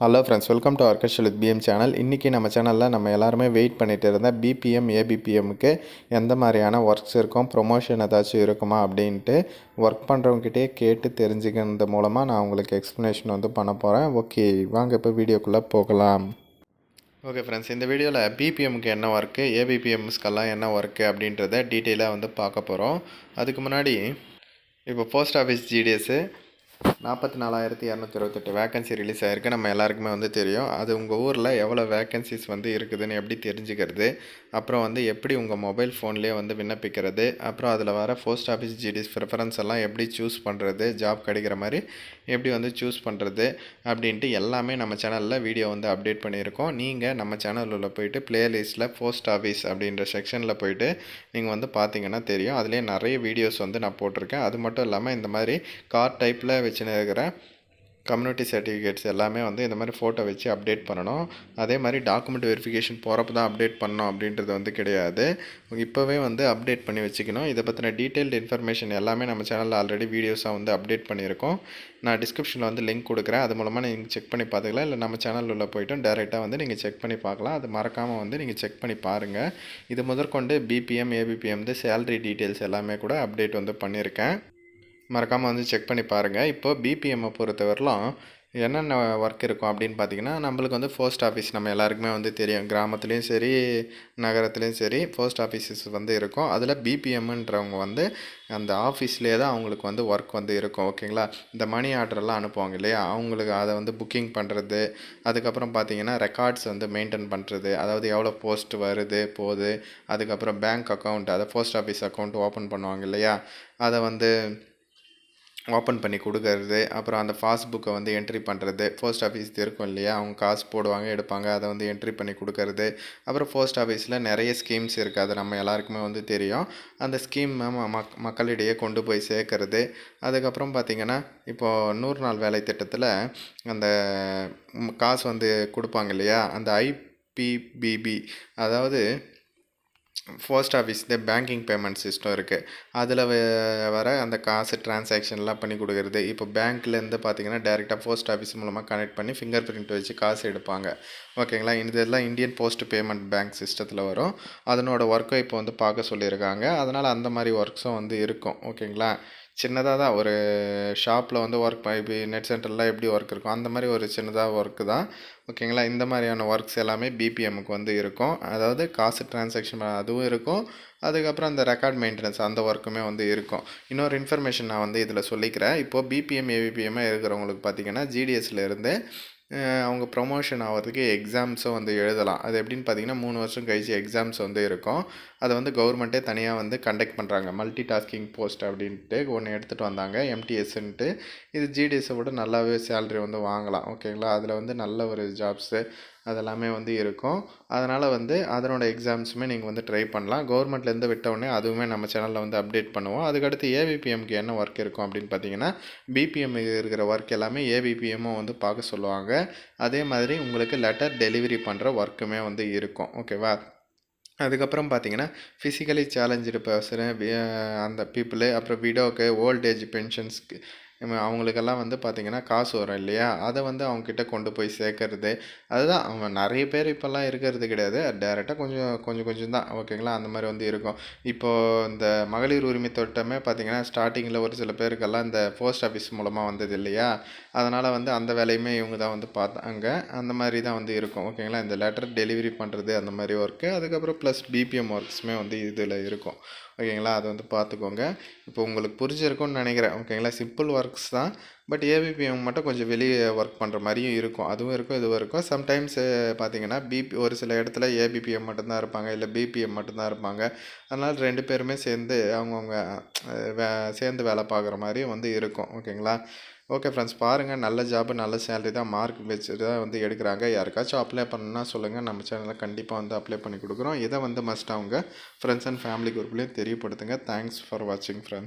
Hello friends welcome to orchestral with PM channel இன்றைக்கி நம்ம சேனலில் நம்ம எல்லாருமே வெயிட் பண்ணிகிட்டு இருந்த பிபிஎம் ஏபிபிஎம்க்கு எந்த மாதிரியான ஒர்க்ஸ் இருக்கும் ப்ரொமோஷன் ஏதாச்சும் இருக்குமா அப்படின்ட்டு ஒர்க் பண்ணுறவங்ககிட்டே கேட்டு தெரிஞ்சுக்கிறது மூலமாக நான் உங்களுக்கு எக்ஸ்ப்ளனேஷன் வந்து பண்ண போகிறேன் ஓகே வாங்க இப்போ வீடியோக்குள்ளே போகலாம். ஓகே ஃப்ரெண்ட்ஸ் இந்த வீடியோவில் பிபிஎம்க்கு என்ன ஒர்க்கு ஏபிபிஎம்ஸ்க்கெல்லாம் என்ன ஒர்க்கு அப்படின்றத டீட்டெயிலாக வந்து பார்க்க போகிறோம் அதுக்கு முன்னாடி இப்போ போஸ்ட் ஆஃபீஸ் ஜிடிஎஸ்ஸு நாற்பத்தி நாலாயிரத்தி இரநூத்தி இருபத்தெட்டு வேகன்சி ரிலீஸ் ஆகிருக்கு நம்ம எல்லாருக்குமே வந்து தெரியும். அது உங்கள் ஊரில் எவ்வளோ வேகன்சிஸ் வந்து இருக்குதுன்னு எப்படி தெரிஞ்சுக்கிறது? அப்புறம் வந்து எப்படி உங்கள் மொபைல் ஃபோன்லேயே வந்து விண்ணப்பிக்கிறது? அப்புறம் அதில் வர போஸ்ட் ஆஃபீஸ் ஜிடிஎஸ் ப்ரிஃபரன்ஸ் எல்லாம் எப்படி சூஸ் பண்ணுறது ஜாப் கிடைக்கிற மாதிரி எப்படி வந்து சூஸ் பண்ணுறது அப்படின்ட்டு எல்லாமே நம்ம சேனலில் வீடியோ வந்து அப்டேட் பண்ணியிருக்கோம். நீங்கள் நம்ம சேனலில் போயிட்டு ப்ளேலிஸ்ட்டில் போஸ்ட் ஆஃபீஸ் அப்படின்ற செக்ஷனில் போயிட்டு நீங்கள் வந்து பார்த்தீங்கன்னா தெரியும். அதுலேயே நிறைய வீடியோஸ் வந்து நான் போட்டிருக்கேன். அது மட்டும் இல்லாமல் இந்த மாதிரி கார் டைப்பில் வச்சுன்னு இருக்கிற கம்யூனிட்டி சர்டிஃபிகேட்ஸ் எல்லாமே வந்து இந்த மாதிரி ஃபோட்டோ வச்சு அப்டேட் பண்ணணும். அதே மாதிரி டாக்குமெண்ட் வெரிஃபிகேஷன் போகிறப்ப தான் அப்டேட் பண்ணணும் அப்படின்றது வந்து கிடையாது. இப்போவே வந்து அப்டேட் பண்ணி வச்சுக்கணும். இதை பற்றின டீட்டெயில்டு இன்ஃபர்மேஷன் எல்லாமே நம்ம சேனலில் ஆல்ரெடி வீடியோஸாக வந்து அப்டேட் பண்ணியிருக்கோம். நான் டிஸ்கிரிப்ஷனில் வந்து லிங்க் கொடுக்குறேன். அது மூலமாக நீங்கள் செக் பண்ணி பார்த்துக்கலாம். இல்லை நம்ம சேனல் உள்ள போய்ட்டும் டேரெக்டாக வந்து நீங்கள் செக் பண்ணி பார்க்கலாம். அது மறக்காமல் வந்து நீங்கள் செக் பண்ணி பாருங்கள் இது முதற்கொண்டு பிபிஎம் ஏபிபிஎம் வந்து சேலரி டீட்டெயில்ஸ் எல்லாமே கூட அப்டேட் வந்து பண்ணியிருக்கேன். மறக்காமல் வந்து செக் பண்ணி பாருங்கள் இப்போ பிபிஎம்மை பொறுத்தவரைலாம் என்னென்ன ஒர்க் இருக்கும் அப்படின்னு பார்த்தீங்கன்னா நம்மளுக்கு வந்து போஸ்ட் ஆஃபீஸ் நம்ம எல்லாருக்குமே வந்து தெரியும். கிராமத்துலேயும் சரி நகரத்துலேயும் சரி போஸ்ட் ஆஃபீஸஸ் வந்து இருக்கும். அதில் பிபிஎம்ன்றவங்க வந்து அந்த ஆஃபீஸ்லேயே தான் அவங்களுக்கு வந்து ஒர்க் வந்து இருக்கும். ஓகேங்களா இந்த மணி ஆர்டர்லாம் அனுப்புவாங்க இல்லையா? அவங்களுக்கு அதை வந்து புக்கிங் பண்ணுறது அதுக்கப்புறம் பார்த்தீங்கன்னா ரெக்கார்ட்ஸ் வந்து மெயின்டைன் பண்ணுறது அதாவது எவ்வளோ போஸ்ட் வருது போகுது அதுக்கப்புறம் பேங்க் அக்கௌண்ட் அதை போஸ்ட் ஆஃபீஸ் அக்கௌண்ட் ஓப்பன் பண்ணுவாங்க இல்லையா? அதை வந்து ஓப்பன் பண்ணி கொடுக்கறது அப்புறம் அந்த பாஸ்புக்கை வந்து என்ட்ரி பண்ணுறது போஸ்ட் ஆஃபீஸ் இருக்கும் இல்லையா அவங்க காசு போடுவாங்க எடுப்பாங்க அதை வந்து என்ட்ரி பண்ணி கொடுக்கறது. அப்புறம் போஸ்ட் ஆஃபீஸில் நிறைய ஸ்கீம்ஸ் இருக்குது அது நம்ம எல்லாருக்குமே வந்து தெரியும். அந்த ஸ்கீம் மக் மக்களிடையே கொண்டு போய் சேர்க்கறது. அதுக்கப்புறம் பார்த்திங்கன்னா இப்போது நூறு நாள் வேலை திட்டத்தில் அந்த காசு வந்து கொடுப்பாங்க இல்லையா அந்த ஐபிபிபி அதாவது போஸ்ட் ஆஃபீஸில் பேங்கிங் பேமெண்ட் சிஸ்டம் இருக்குது அதில் வர அந்த காசு டிரான்சாக்ஷன்லாம் பண்ணி கொடுக்குறது. இப்போ பேங்க்லேருந்து பார்த்தீங்கன்னா டேரெக்டாக போஸ்ட் ஆஃபீஸ் மூலமாக கனெக்ட் பண்ணி ஃபிங்கர் பிரிண்ட் வச்சு காசு எடுப்பாங்க. ஓகேங்களா இதெல்லாம் இந்தியன் போஸ்ட் பேமெண்ட் பேங்க் சிஸ்டத்தில் வரும். அதனோட ஒர்க்கை இப்போ வந்து பார்க்க சொல்லியிருக்காங்க. அதனால் அந்த மாதிரி ஒர்க்ஸும் வந்து இருக்கும். ஓகேங்களா சின்னதாக தான். ஒரு ஷாப்பில் வந்து ஒர்க் இப்போ நெட் சென்டரில் எப்படி ஒர்க் இருக்கும் அந்த மாதிரி ஒரு சின்னதாக ஒர்க்கு தான். ஓகேங்களா இந்த மாதிரியான ஒர்க்ஸ் எல்லாமே பிபிஎம்முக்கு வந்து இருக்கும். அதாவது காசு டிரான்சாக்ஷன் அதுவும் இருக்கும். அதுக்கப்புறம் அந்த ரெக்கார்ட் மெயின்டெனன்ஸ் அந்த ஒர்க்குமே வந்து இருக்கும். இன்னொரு இன்ஃபர்மேஷன் நான் வந்து இதில் சொல்லிக்கிறேன். இப்போது பிபிஎம் ஏபிபிஎம்மாக இருக்கிறவங்களுக்கு பார்த்தீங்கன்னா ஜிடிஎஸ்லேருந்து அவங்க ப்ரொமோஷன் ஆகிறதுக்கு எக்ஸாம்ஸும் வந்து எழுதலாம். அது எப்படின்னு பார்த்தீங்கன்னா மூணு வருஷம் கழிச்சு எக்ஸாம்ஸ் வந்து இருக்கும். அதை வந்து கவர்மெண்ட்டே தனியாக வந்து கண்டக்ட் பண்ணுறாங்க மல்டி டாஸ்கிங் போஸ்ட் அப்படின்ட்டு ஒன்று எடுத்துகிட்டு வந்தாங்க. எம்டிஎஸ்ன்ட்டு இது ஜிடிஎஸை விட நல்லாவே சேல்ரி வந்து வாங்கலாம். ஓகேங்களா அதில் வந்து நல்ல ஒரு ஜாப்ஸு அதெல்லாமே வந்து இருக்கும். அதனால் வந்து அதனோட எக்ஸாம்ஸுமே நீங்கள் வந்து ட்ரை பண்ணலாம். கவர்மெண்ட்லேருந்து விட்டவுடனே அதுவுமே நம்ம சேனலில் வந்து அப்டேட் பண்ணுவோம். அதுக்கடுத்து ஏபிபிஎம்க்கு என்ன ஒர்க் இருக்கும் அப்படின்னு பார்த்தீங்கன்னா பிபிஎம் இருக்கிற ஒர்க் எல்லாமே ஏபிபிஎம்மும் வந்து பார்க்க சொல்லுவாங்க. அதே மாதிரி உங்களுக்கு லெட்டர் டெலிவரி பண்ணுற ஒர்க்குமே வந்து இருக்கும். ஓகேவா அதுக்கப்புறம் பார்த்தீங்கன்னா ஃபிசிக்கலி சேலஞ்சு பர்சனு அந்த பீப்புளு அப்புறம் விடோக்கு ஓல்டேஜ் பென்ஷன்ஸ்க்கு அவங்களுக்கெல்லாம் வந்து பார்த்திங்கன்னா காசு வரும் இல்லையா? அதை வந்து அவங்கக்கிட்ட கொண்டு போய் சேர்க்கறது. அதுதான் அவங்க நிறைய பேர் இப்போல்லாம் இருக்கிறது கிடையாது. டேரெக்டாக கொஞ்சம் கொஞ்சம் கொஞ்சம் தான். ஓகேங்களா அந்த மாதிரி வந்து இருக்கும். இப்போது இந்த மகளிர் உரிமை தொட்டமே பார்த்திங்கன்னா ஸ்டார்டிங்கில் ஒரு சில பேருக்கெல்லாம் இந்த போஸ்ட் ஆஃபீஸ் மூலமாக வந்தது இல்லையா? அதனால் வந்து அந்த வேலையுமே இவங்க தான் வந்து பார்த்தாங்க. அந்த மாதிரி தான் வந்து இருக்கும். ஓகேங்களா இந்த லெட்டர் டெலிவரி பண்ணுறது அந்த மாதிரி ஒர்க்கு அதுக்கப்புறம் ப்ளஸ் பிபிஎம் ஒர்க்ஸுமே வந்து இதில் இருக்கும். ஓகேங்களா அதை வந்து பார்த்துக்கோங்க இப்போ உங்களுக்கு புரிஞ்சிருக்கும்னு நினைக்கிறேன். ஓகேங்களா சிம்பிள் ஒர்க்ஸ் தான். பட் ஏபிபிஎம் மட்டும் கொஞ்சம் வெளியே ஒர்க் பண்ணுற மாதிரியும் இருக்கும். அதுவும் இருக்கும் இதுவும் இருக்கும். சம்டைம்ஸ் பார்த்தீங்கன்னா பிபி ஒரு சில இடத்துல ஏபிபிஎம் மட்டும்தான் இருப்பாங்க இல்லை பிபிஎம் மட்டும்தான் இருப்பாங்க. அதனால் ரெண்டு பேருமே சேர்ந்து அவங்கவுங்க வே சேர்ந்து வேலை பார்க்குற மாதிரியும் வந்து இருக்கும். ஓகேங்களா ஓகே ஃப்ரெண்ட்ஸ் பாருங்கள் நல்ல ஜாப்பு நல்ல சேலரி தான் மார்க் வச்சு தான் வந்து எடுக்கிறாங்க. யாருக்காச்சும் அப்ளை பண்ணணும்னா சொல்லுங்கள் நம்ம சேனலில் கண்டிப்பாக வந்து அப்ளை பண்ணி கொடுக்குறோம். இதை வந்து மஸ்ட் அவங்க ஃப்ரெண்ட்ஸ் அண்ட் ஃபேமிலி குரூப்லேயும் தெரியப்படுத்துங்க. தேங்க்ஸ் ஃபார் வாட்சிங் ஃப்ரெண்ட்ஸ்